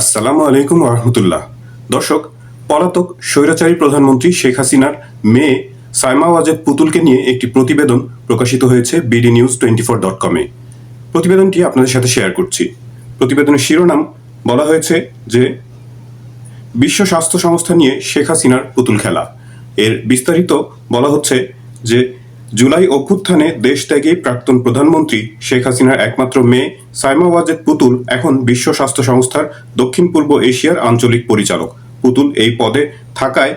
আসসালামু আলাইকুম রহমতুল্লাহ দর্শক, পলাতক স্বৈরাচারী প্রধানমন্ত্রী শেখ হাসিনার মেয়ে সাইমা ওয়াজেদ পুতুলকে নিয়ে একটি প্রতিবেদন প্রকাশিত হয়েছে BD news twenty four dot কমে। প্রতিবেদনটি আপনাদের সাথে শেয়ার করছি। প্রতিবেদনের শিরোনাম বলা হয়েছে যে, বিশ্ব স্বাস্থ্য সংস্থা নিয়ে শেখ হাসিনার পুতুল খেলা। এর বিস্তারিত বলা হচ্ছে যে জুলাই অভ্যুত্থানে দেশ ত্যাগে প্রাক্তন প্রধানমন্ত্রী শেখ হাসিনার একমাত্র মেয়ে সাইমা ওয়াজেদ পুতুল এখন বিশ্ব স্বাস্থ্য সংস্থার দক্ষিণ পূর্ব এশিয়ার আঞ্চলিক পরিচালক। পুতুল এই পদে থাকায়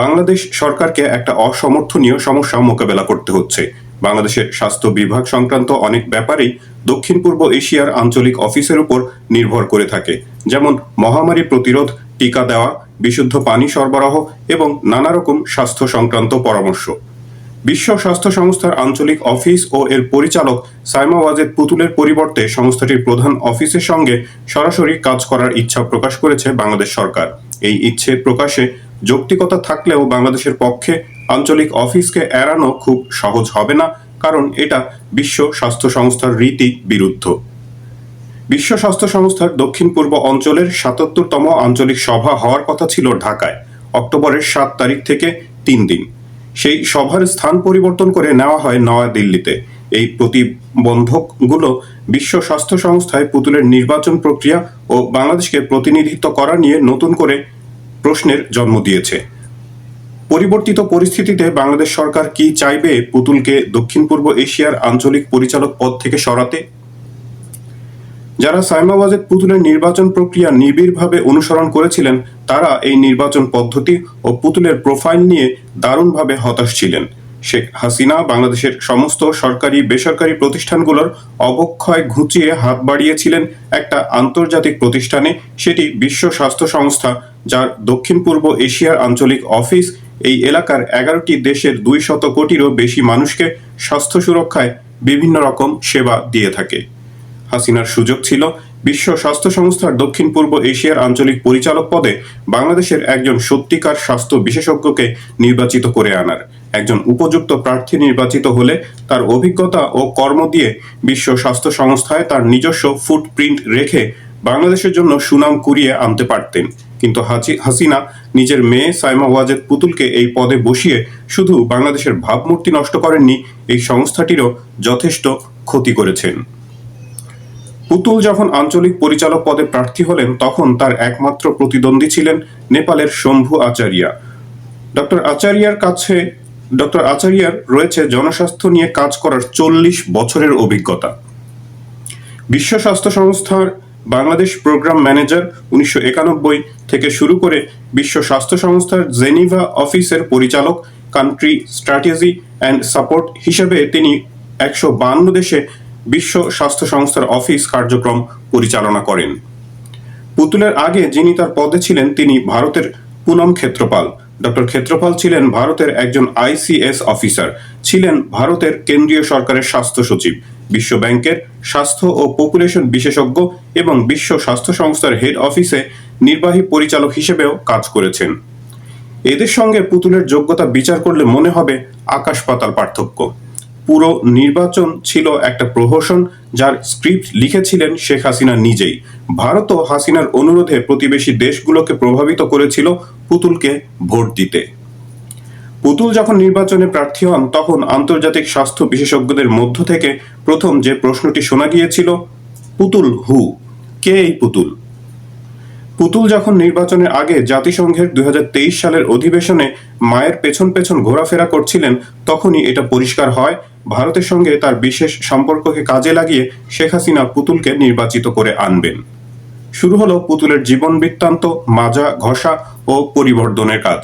বাংলাদেশ সরকারকে একটা অসমর্থনীয় সমস্যা মোকাবেলা করতে হচ্ছে। বাংলাদেশের স্বাস্থ্য বিভাগ সংক্রান্ত অনেক ব্যাপারেই দক্ষিণ পূর্ব এশিয়ার আঞ্চলিক অফিসের উপর নির্ভর করে থাকে। যেমন মহামারী প্রতিরোধ, টিকা দেওয়া, বিশুদ্ধ পানি সরবরাহ এবং নানা রকম স্বাস্থ্য সংক্রান্ত পরামর্শ। বিশ্ব স্বাস্থ্য সংস্থার আঞ্চলিক অফিস ও এর পরিচালক সাইমা ওয়াজেদ পুতুলের পরিবর্তে সংস্থাটির প্রধান অফিসের সঙ্গে সরাসরি কাজ করার ইচ্ছা প্রকাশ করেছে বাংলাদেশ সরকার। এই ইচ্ছে প্রকাশে যৌক্তিকতা থাকলেও বাংলাদেশের পক্ষে আঞ্চলিক অফিসকে এড়ানো খুব সহজ হবে না, কারণ এটা বিশ্ব স্বাস্থ্য সংস্থার রীতি বিরুদ্ধ। বিশ্ব স্বাস্থ্য সংস্থার দক্ষিণ পূর্ব অঞ্চলের সাতাত্তরতম আঞ্চলিক সভা হওয়ার কথা ছিল ঢাকায়। অক্টোবরের সাত তারিখ থেকে তিন দিন। সেই সভার স্থান পরিবর্তন করে নেওয়া হয় নয়াদিল্লিতে। এই প্রতিবন্ধকগুলো বিশ্ব স্বাস্থ্য সংস্থায় পুতুলের নির্বাচন প্রক্রিয়া ও বাংলাদেশকে প্রতিনিধিত্ব করা নিয়ে নতুন করে প্রশ্নের জন্ম দিয়েছে। পরিবর্তিত পরিস্থিতিতে বাংলাদেশ সরকার কি চাইবে পুতুলকে দক্ষিণ পূর্ব এশিয়ার আঞ্চলিক পরিচালক পদ থেকে সরাতে? যারা সাইমা ওয়াজেদ পুতুলের নির্বাচন প্রক্রিয়া নিবিড়ভাবে অনুসরণ করেছিলেন, তারা এই নির্বাচন পদ্ধতি ও পুতুলের প্রোফাইল নিয়ে দারুণভাবে হতাশ ছিলেন। শেখ হাসিনা বাংলাদেশের সমস্ত সরকারি, বেসরকারি প্রতিষ্ঠানগুলোর অবক্ষয় ঘুচিয়ে হাত বাড়িয়েছিলেন একটা আন্তর্জাতিক প্রতিষ্ঠানে। সেটি বিশ্ব স্বাস্থ্য সংস্থা, যার দক্ষিণ পূর্ব এশিয়ার আঞ্চলিক অফিস, এই এলাকার এগারোটি দেশের দুই শত কোটিরও বেশি মানুষকে স্বাস্থ্য সুরক্ষায় বিভিন্ন রকম সেবা দিয়ে থাকে। হাসিনার সুযোগ ছিল। বিশ্ব স্বাস্থ্য সংস্থার দক্ষিণ পূর্ব এশিয়ার আঞ্চলিক পরিচালক পদে বাংলাদেশের একজন সত্যিকার স্বাস্থ্য বিশেষজ্ঞকে নির্বাচিত করে আনার। একজন উপযুক্ত প্রার্থী নির্বাচিত হলে তার অভিজ্ঞতা ও কর্ম দিয়ে বিশ্ব স্বাস্থ্য সংস্থায় তার নিজস্ব ফুটপ্রিন্ট রেখে বাংলাদেশের জন্য সুনাম কুড়িয়ে আনতে পারতেন। কিন্তু হাসি- হাসিনা নিজের মেয়ে সাইমা ওয়াজেদ পুতুলকে এই পদে বসিয়ে শুধু বাংলাদেশের ভাবমূর্তি নষ্ট করেননি, এই সংস্থাটিরও যথেষ্ট ক্ষতি করেছেন। পুতুল যখন আঞ্চলিক পরিচালক পদে প্রার্থী হলেন, তখন তার একমাত্র প্রতিদ্বন্দ্বী ছিলেন নেপালের শম্ভু আচারিয়া। ডক্টর আচারিয়ার কাছে, ডক্টর আচারিয়ার রয়েছে জনস্বাস্থ্য নিয়ে কাজ করার চল্লিশ বছরের অভিজ্ঞতা। বিশ্ব স্বাস্থ্য সংস্থার বাংলাদেশ প্রোগ্রাম ম্যানেজার উনিশশো একানব্বই থেকে শুরু করে বিশ্ব স্বাস্থ্য সংস্থার জেনিভা অফিসের পরিচালক কান্ট্রি স্ট্র্যাটেজি অ্যান্ড সাপোর্ট হিসেবে তিনি একশো বান্ন দেশে বিশ্ব স্বাস্থ্য সংস্থার অফিস কার্যক্রম পরিচালনা করেন। পুতুলের আগে যিনি তার পদে ছিলেন, তিনি ভারতের পুনম ক্ষেত্রপাল। ডক্টর ক্ষেত্রপাল ছিলেন ভারতের একজন আইসিএস অফিসার। ছিলেন ভারতের কেন্দ্রীয় সরকারের স্বাস্থ্য সচিব, বিশ্ব ব্যাংকের স্বাস্থ্য ও পপুলেশন বিশেষজ্ঞ এবং বিশ্ব স্বাস্থ্য সংস্থার হেড অফিসে নির্বাহী পরিচালক হিসেবেও কাজ করেছেন। এদের সঙ্গে পুতুলের যোগ্যতা বিচার করলে মনে হবে আকাশ পাতাল পার্থক্য। পুরো নির্বাচন ছিল একটা প্রহসন যার স্ক্রিপ্ট লিখেছিলেন শেখ হাসিনা নিজেই। ভারতও হাসিনার অনুরোধে প্রতিবেশী দেশগুলোকে প্রভাবিত করেছিল পুতুলকে ভোট দিতে। পুতুল যখন নির্বাচনে প্রার্থী হন, তখন আন্তর্জাতিক স্বাস্থ্য বিশেষজ্ঞদের মধ্য থেকে প্রথম যে প্রশ্নটি শোনা গিয়েছিল, পুতুল হু? কে এই পুতুল? পুতুল যখন নির্বাচনের আগে জাতিসংঘের দুই সালের অধিবেশনে মায়ের পেছন পেছন ঘোরাফেরা করছিলেন, তখনই এটা পরিষ্কার হয়। ভারতের সঙ্গে তার বিশেষ সম্পর্ককে কাজে লাগিয়ে শেখ হাসিনা পুতুলকে নির্বাচিত করে আনবেন। শুরু হলো পুতুলের জীবন বৃত্তান্ত, মাজা, ঘষা ও পরিবর্ধনের কাজ।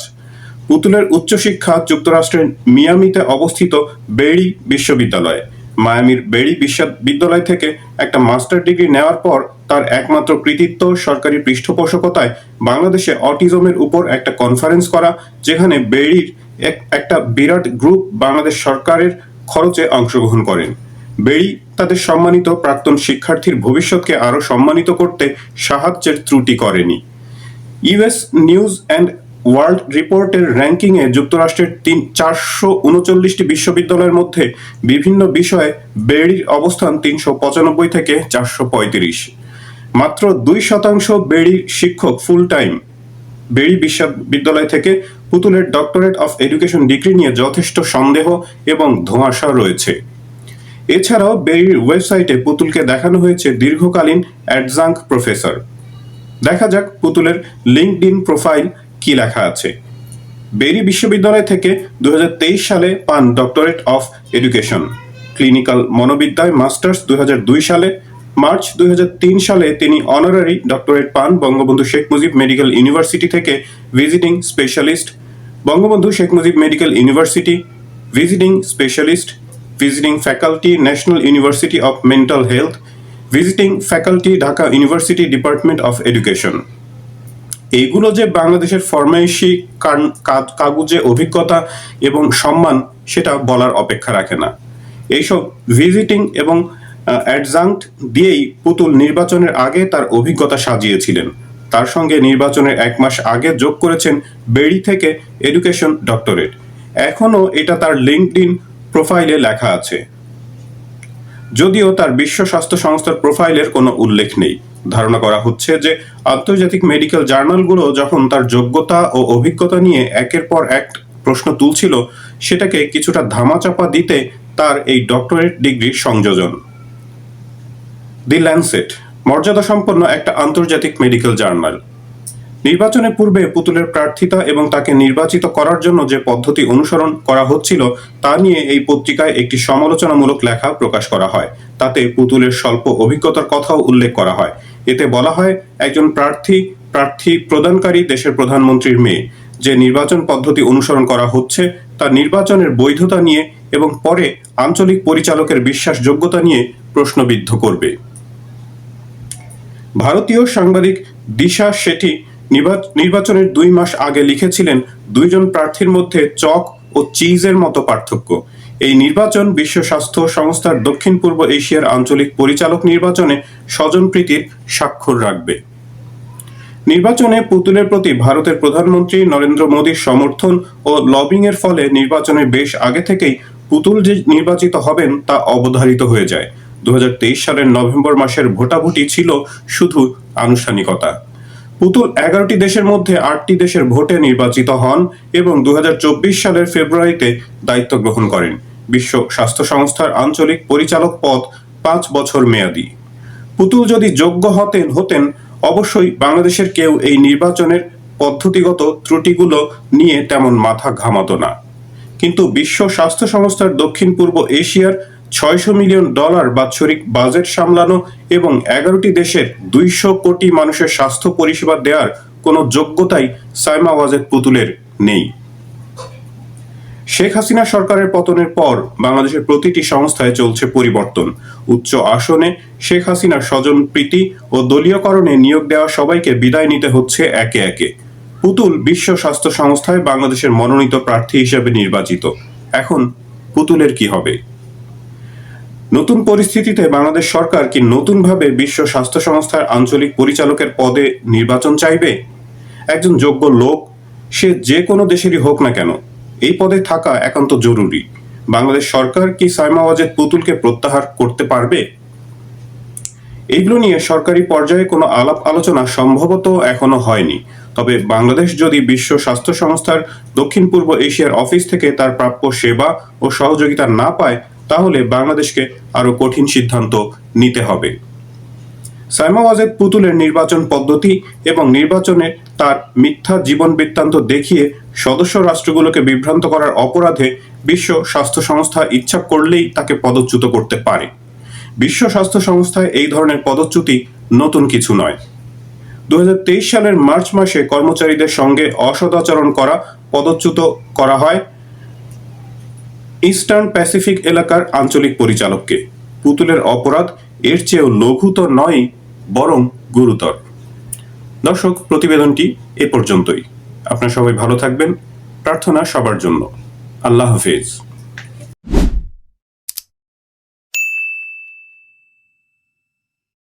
পুতুলের উচ্চশিক্ষা যুক্তরাষ্ট্রের মিয়ামিতে অবস্থিত বেড়ি বিশ্ববিদ্যালয়ে। মায়ামির বেড়ি বিশ্ববিদ্যালয় থেকে একটা মাস্টার ডিগ্রি নেওয়ার পর তার একমাত্র কৃতিত্ব সরকারি পৃষ্ঠপোষকতায় বাংলাদেশে অটিজমের উপর একটা কনফারেন্স করা, যেখানে বেড়ির এক- একটা বিরাট গ্রুপ বাংলাদেশ সরকারের খরচে অংশগ্রহণ করেন। বেড়ি তাদের সম্মানিত প্রাক্তন শিক্ষার্থীর ভবিষ্যৎকে আরও সম্মানিত করতে সাহায্যের ত্রুটি করেনি। ইউএস নিউজ অ্যান্ড ওয়ার্ল্ড রিপোর্টের র্যাঙ্কিংয়ে যুক্তরাষ্ট্রের তিন, চারশো উনচল্লিশটি বিশ্ববিদ্যালয়ের মধ্যে বিভিন্ন বিষয়ে বেড়ির অবস্থান তিনশো পঁচানব্বই থেকে চারশো পঁয়ত্রিশ। মাত্র দুই শতাংশ বেড়ি শিক্ষক ফুল টাইম বেড়ি বিশ্ববিদ্যালয় থেকে পুতুলের ডক্টরেট অফ এডুকেশন ডিগ্রি নিয়ে যথেষ্ট সন্দেহ এবং ধোঁয়াশা রয়েছে। এছাড়াও বেরির ওয়েবসাইটে পুতুলকে দেখানো হয়েছে দীর্ঘকালীন অ্যাডজাঙ্ক প্রফেসর দেখা যাক পুতুলের লিঙ্কড ইন প্রোফাইল কি লেখা আছে? বেরি বিশ্ববিদ্যালয় থেকে দুই হাজার তেইশ সালে পান ডক্টরেট অফ এডুকেশন। ক্লিনিক্যাল মনোবিদ্যায় মাস্টার্স দুই হাজার দুই সালে, মার্চ দুই হাজার তিন সালে তিনি অনারারি ডক্টরেট পান বঙ্গবন্ধু শেখ মুজিব মেডিকেল ইউনিভার্সিটি থেকে visiting specialist, Bangabandhu Sheikh Mujib medical university, visiting specialist, visiting faculty national university of mental health, visiting faculty Dhaka university department of education. এইগুলো যে বাংলাদেশের ফরমাইশি কাগজে অভিজ্ঞতা এবং সম্মান, সেটা বলার অপেক্ষা রাখে না। এইসব ভিজিটিং এবং অ্যাডজাঙ্ক্ট দিয়েই পুতুল নির্বাচনের আগে তার অভিজ্ঞতা সাজিয়েছিলেন। তার সঙ্গে নির্বাচনের এক মাস আগে যোগ করেছেন বেড়ি থেকে এডুকেশন ডক্টরেট। এখনও এটা তার লিঙ্কড ইন প্রোফাইলে লেখা আছে। যদিও তার বিশ্ব স্বাস্থ্য সংস্থার প্রোফাইলের কোনো উল্লেখ নেই। ধারণা করা হচ্ছে যে আন্তর্জাতিক মেডিকেল জার্নালগুলো যখন তার যোগ্যতা ও অভিজ্ঞতা নিয়ে একের পর এক প্রশ্ন তুলছিল, সেটাকে কিছুটা ধামাচাপা দিতে তার এই ডক্টরেট ডিগ্রির সংযোজন। দি ল্যান্সেট মর্যাদা সম্পন্ন একটা আন্তর্জাতিক মেডিকেল জার্নাল। নির্বাচনের পূর্বে পুতুলের প্রার্থিতা এবং তাকে নির্বাচিত করার জন্য যে পদ্ধতি অনুসরণ করা হচ্ছিল, তা নিয়ে এই পত্রিকায় একটি সমালোচনামূলক লেখা প্রকাশ করা হয়। তাতে পুতুলের স্বল্প অভিজ্ঞতার কথাও উল্লেখ করা হয়। এতে বলা হয়, একজন প্রার্থী প্রার্থী প্রদানকারী দেশের প্রধানমন্ত্রীর মেয়ে। যে নির্বাচন পদ্ধতি অনুসরণ করা হচ্ছে, তা নির্বাচনের বৈধতা নিয়ে এবং পরে আঞ্চলিক পরিচালকের বিশ্বাসযোগ্যতা নিয়ে প্রশ্নবিদ্ধ করবে। ভারতীয় সাংবাদিক দিশা শেঠি নির্বাচনের দুই মাস আগে লিখেছিলেন দুইজন প্রার্থীর মধ্যে চক ও চিজের মতো পার্থক্য। এই নির্বাচন বিশ্ব স্বাস্থ্য সংস্থার দক্ষিণ পূর্ব এশিয়ার আঞ্চলিক পরিচালক নির্বাচনে স্বজনপ্রীতির স্বাক্ষর রাখবে। নির্বাচনে পুতুলের প্রতি ভারতের প্রধানমন্ত্রী নরেন্দ্র মোদীর সমর্থন ও লবিং এর ফলে নির্বাচনের বেশ আগে থেকেই পুতুল যে নির্বাচিত হবেন তা অবধারিত হয়ে যায়। দু হাজার তেইশ সালের নভেম্বর মাসের ভোটাভুটি ছিল শুধু আনুষ্ঠানিকতা। পুতুল এগারোটি দেশের মধ্যে আটটি দেশের ভোটে নির্বাচিত হন এবং দু সালের ফেব্রুয়ারিতে দায়িত্ব গ্রহণ করেন। বিশ্ব স্বাস্থ্য সংস্থার আঞ্চলিক পরিচালক পদ পাঁচ বছর মেয়াদী। পুতুল যদি যোগ্য হতেন হতেন, অবশ্যই বাংলাদেশের কেউ এই নির্বাচনের পদ্ধতিগত ত্রুটিগুলো নিয়ে তেমন মাথা ঘামাত না। কিন্তু বিশ্ব স্বাস্থ্য সংস্থার দক্ষিণ পূর্ব এশিয়ার ছয়শো মিলিয়ন ডলার বাৎসরিক বাজেট সামলানো এবং এগারোটি দেশের দুইশো কোটি মানুষের স্বাস্থ্য পরিষেবা দেওয়ার কোনো যোগ্যতাই সাইমা ওয়াজেদ পুতুলের নেই। শেখ হাসিনা সরকারের পতনের পর বাংলাদেশের প্রতিটি সংস্থায় চলছে পরিবর্তন। উচ্চ আসনে শেখ হাসিনার স্বজন প্রীতি ও দলীয়করণে নিয়োগ দেওয়া সবাইকে বিদায় নিতে হচ্ছে একে একে। পুতুল বিশ্ব স্বাস্থ্য সংস্থায় বাংলাদেশের মনোনীত প্রার্থী হিসেবে নির্বাচিত। এখন পুতুলের কি হবে? নতুন পরিস্থিতিতে বাংলাদেশ সরকার কি নতুনভাবে বিশ্ব স্বাস্থ্য সংস্থার আঞ্চলিক পরিচালকের পদে নির্বাচন চাইবে? একজন যোগ্য লোক, সে যে কোনো দেশেরই হোক না কেন, এই পদে থাকা একান্ত জরুরি। বাংলাদেশ সরকার কি সাইমা ওয়াজেদ পুতুলকে প্রত্যাহার করতে পারবে? এইগুলো নিয়ে সরকারি পর্যায়ে কোনো আলাপ আলোচনা সম্ভবত এখনও হয়নি। তবে বাংলাদেশ যদি বিশ্ব স্বাস্থ্য সংস্থার দক্ষিণ পূর্ব এশিয়ার অফিস থেকে তার প্রাপ্য সেবা ও সহযোগিতা না পায় তাহলে বাংলাদেশকে আরও কঠিন সিদ্ধান্ত নিতে হবে। সাইমা ওয়াজেদ পুতুলের নির্বাচন পদ্ধতি এবং নির্বাচনে তার মিথ্যা জীবন বৃত্তান্ত দেখিয়ে সদস্য রাষ্ট্রগুলোকে বিভ্রান্ত করার অপরাধে বিশ্ব স্বাস্থ্য সংস্থা ইচ্ছা করলেই তাকে পদচ্যুত করতে পারে। বিশ্ব স্বাস্থ্য সংস্থায় এই ধরনের পদচ্যুতি নতুন কিছু নয়। দু সালের মার্চ মাসে কর্মচারীদের সঙ্গে অসদাচরণ করা, পদচ্যুত করা হয়। ইস্টার্ন প্যাসিফিক এলাকার আঞ্চলিক পরিচালককে। পুতুলের অপরাধ এর চেয়েও লঘুতর নয়, বরং গুরুতর। দর্শক, প্রতিবেদনটি এ পর্যন্তই। আপনার সবাই ভালো থাকবেন। প্রার্থনা সবার জন্য। আল্লাহ হাফেজ।